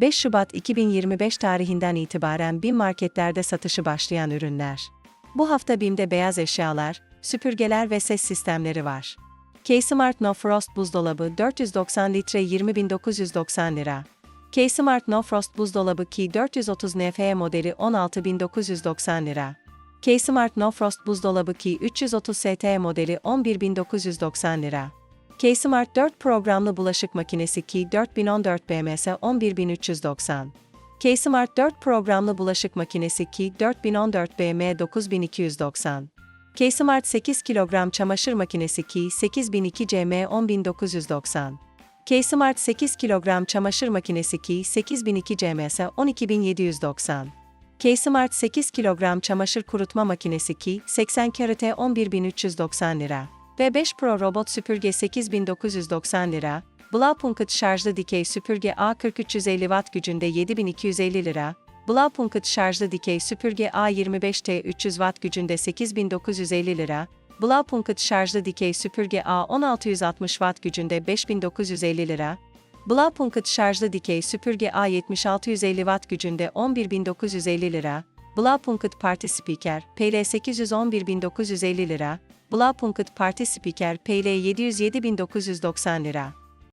5 Şubat 2025 tarihinden itibaren BİM marketlerde satışı başlayan ürünler. Bu hafta BİM'de beyaz eşyalar, süpürgeler ve ses sistemleri var. K-Smart No Frost buzdolabı 490 litre 20.990 lira. K-Smart No Frost buzdolabı Key 430 NFE modeli 16.990 lira. K-Smart No Frost buzdolabı Key 330 ST modeli 11.990 lira. K-Smart 4 programlı bulaşık makinesi Key 4014 BMS 11390. K-Smart 4 programlı bulaşık makinesi Key 4014 BM 9290. K-Smart 8 kilogram çamaşır makinesi Key 8002 CM 10990. K-Smart 8 kilogram çamaşır makinesi Key 8002 CMS 12790. K-Smart 8 kilogram çamaşır kurutma makinesi Key 80 karate 11390 lira. V5 Pro robot süpürge 8990 lira. Blaupunkt şarjlı dikey süpürge A4350 watt gücünde 7250 lira. Blaupunkt şarjlı dikey süpürge A25T 300 watt gücünde 8950 lira. Blaupunkt şarjlı dikey süpürge A1660 watt gücünde 5950 lira. Blaupunkt şarjlı dikey süpürge A7650 watt gücünde 11950 lira. Blaupunkt Party Speaker PL811950 lira. Blaupunkt Party Speaker PL 707990 lira.